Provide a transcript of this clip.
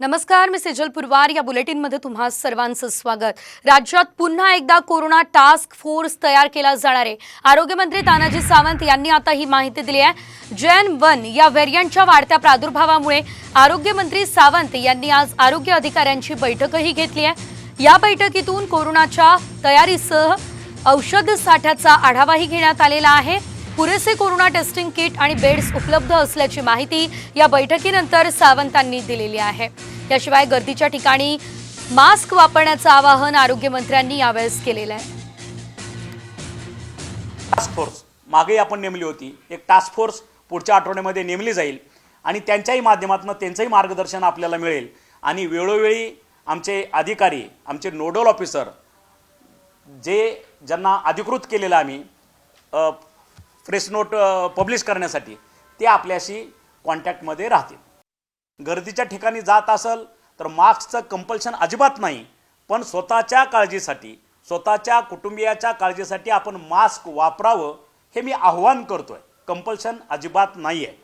नमस्कार मी सेजल पुरवार. या बुलेटिनमध्ये तुम्हा सर्वांचं स्वागत. राज्यात पुन्हा एकदा कोरोना टास्क फोर्स तयार केला जाणार आहे. आरोग्यमंत्री तानाजी सावंत यांनी आता ही माहिती दिली आहे. जैन वन या व्हेरियंटच्या वाढत्या प्रादुर्भावामुळे आरोग्यमंत्री सावंत यांनी आज आरोग्य अधिकाऱ्यांची बैठकही घेतली आहे. या बैठकीतून कोरोनाच्या तयारीसह औषध साठ्याचा आढावाही घेण्यात आलेला आहे. पुरेसे कोरोना टेस्टिंग किट आणि बेड्स उपलब्ध असल्याची माहिती या बैठकीनंतर सावंतांनी दिलेली आहे. याशिवाय गर्दीच्या ठिकाणी मास्क वापरण्याचं आवाहन आरोग्यमंत्र्यांनी यावेळेस केलेलं आहे. टास्क फोर्स मागेही आपण नेमली होती. एक टास्क फोर्स पुढच्या आठवड्यामध्ये नेमली जाईल आणि त्यांच्याही माध्यमातून त्यांचंही मार्गदर्शन आपल्याला मिळेल. आणि वेळोवेळी आमचे अधिकारी आमचे नोडल ऑफिसर जे ज्यांना अधिकृत केलेलं आम्ही फ्रेश नोट पब्लिश करण्यासाठी ते आपल्याशी कॉन्टॅक्टमध्ये राहतील. गर्दीच्या ठिकाणी जात असेल तर मास्कचं कंपल्शन अजिबात नाही पण स्वतःच्या काळजीसाठी स्वतःच्या कुटुंबियाच्या काळजीसाठी आपण मास्क वापरावं हे मी आव्हान आहे कंपल्शन अजिबात नाही आहे